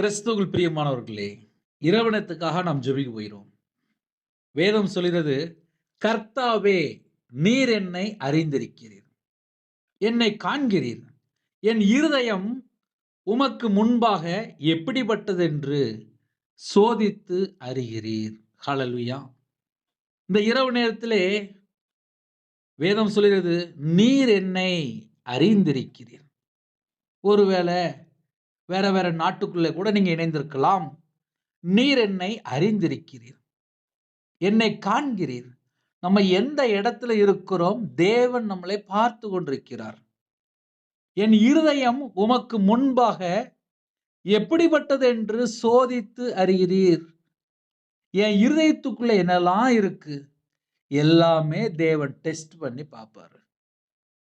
கிறிஸ்துவில் பிரியமானவர்களே இறைவனத்துக்காக நாம் ஜெபிக்க போயிடும் வேதம் சொல்கிறது கர்த்தாவே நீர் என்னை அறிந்திருக்கிறீர். என்னை காண்கிறீர். என் இருதயம் உமக்கு முன்பாக எப்படிப்பட்டதென்று சோதித்து அறிகிறீர். ஹலல்வியா இந்த இரவு நேரத்திலே வேதம் சொல்கிறது நீர் என்னை அறிந்திருக்கிறீர். ஒருவேளை வேற வேற நாட்டுக்குள்ளே கூட நீங்க இணைந்திருக்கலாம். நீர் என்னை அறிந்திருக்கிறீர். என்னை காண்கிறீர். நம்ம எந்த இடத்துல இருக்கிறோம்? தேவன் நம்மளை பார்த்து கொண்டிருக்கிறார். என் இருதயம் உமக்கு முன்பாக எப்படிப்பட்டது என்று சோதித்து அறிகிறீர். என் இருதயத்துக்குள்ள என்னெல்லாம் இருக்கு? எல்லாமே தேவன் டெஸ்ட் பண்ணி பார்ப்பாரு.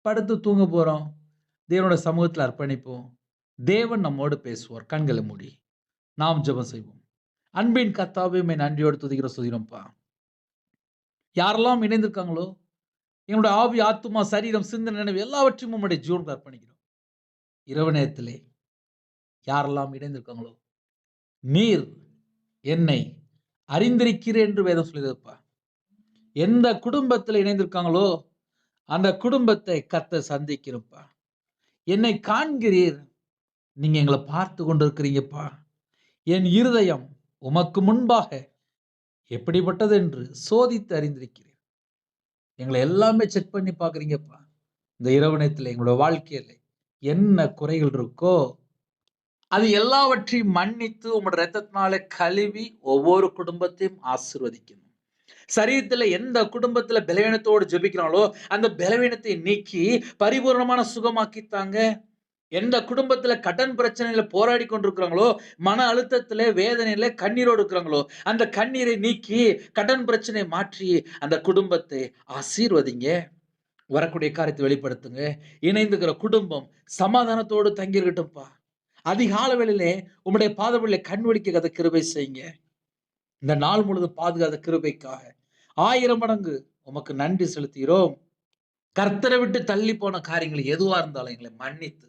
படுத்து தூங்க போறோம். தேவனோட சமூகத்தில் அர்ப்பணிப்போம். தேவன் நம்மோடு பேசுவார் கண்களை மூடி. நாம் ஜெபம் செய்வோம். அன்பின் கத்தாவையும் என் நன்றியோடு துதிக்கிற சுதிரம்ப்பா யாரெல்லாம் இணைந்திருக்காங்களோ என்னோட ஆவி ஆத்துமா சரீரம் சிந்தனை நினைவு எல்லாவற்றையும் உம்முடைய ஜீவனுக்கு அர்ப்பணிக்கிறோம். இரவு நேரத்திலே யாரெல்லாம் இணைந்திருக்காங்களோ நீர் என்னை அறிந்திருக்கிறேன் என்று வேதம் சொல்லியிருப்பா எந்த குடும்பத்தில் இணைந்திருக்காங்களோ அந்த குடும்பத்தை கத்த சந்திக்கிறப்பா என்னை காண்கிறீர் நீங்க எங்களை பார்த்து கொண்டிருக்கிறீங்கப்பா. என் இருதயம் உமக்கு முன்பாக எப்படிப்பட்டது என்று சோதித்து அறிந்திருக்கிறேன். எங்களை எல்லாமே செக் பண்ணி பார்க்குறீங்கப்பா. இந்த இரவு நேரத்தில் எங்களோட வாழ்க்கையில் என்ன குறைகள் இருக்கோ அது எல்லாவற்றையும் மன்னித்து உங்களோட ரத்தத்தினால கழுவி ஒவ்வொரு குடும்பத்தையும் ஆசிர்வதிக்கணும். சரீரத்தில் எந்த குடும்பத்தில் பலவீனத்தோடு ஜெபிக்கிறாங்களோ அந்த பலவீனத்தை நீக்கி பரிபூர்ணமான சுகமாக்கித்தாங்க. எந்த குடும்பத்துல கடன் பிரச்சனையில போராடி கொண்டிருக்கிறாங்களோ மன அழுத்தத்துல வேதனையில கண்ணீரோடு இருக்கிறாங்களோ அந்த கண்ணீரை நீக்கி கடன் பிரச்சனை மாற்றி அந்த குடும்பத்தை ஆசீர்வதிங்க. வரக்கூடிய காரியத்தை வெளிப்படுத்துங்க. இணைந்துக்கிற குடும்பம் சமாதானத்தோடு தங்கியிருக்கட்டும்ப்பா. அதிகால வேளையிலே உம்முடைய பாதவழியில கண் ஒழிக்க கதை கிருபை செய்யுங்க. இந்த நாள் முழுதும் பாதுகாத கிருபைக்காக ஆயிரம் மடங்கு உமக்கு நன்றி செலுத்துகிறோம். கர்த்தரை விட்டு தள்ளி போன காரியங்கள் எதுவா இருந்தாலும் எங்களை மன்னித்து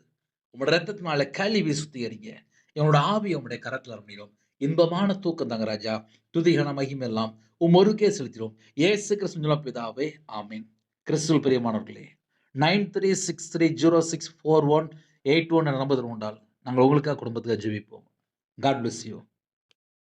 உங்களோட ரத்தத்தினால கழுவி சுத்திகரிங்க என்னோட ஆவி உங்களுடைய கரத்துல முடியும் இன்பமான தூக்கம் தாங்க ராஜா. துதிகன மகிமெல்லாம் உம் ஒருக்கே செலுத்திடும் ஏசு கிறிஸ்துவ பிதாவே ஆமீன். கிறிஸ்துவல் பிரியமானவர்களே nine three six three zero six four one eight one number உண்டால் நாங்கள் உங்களுக்காக குடும்பத்துக்காக ஜெபிப்போம். God bless you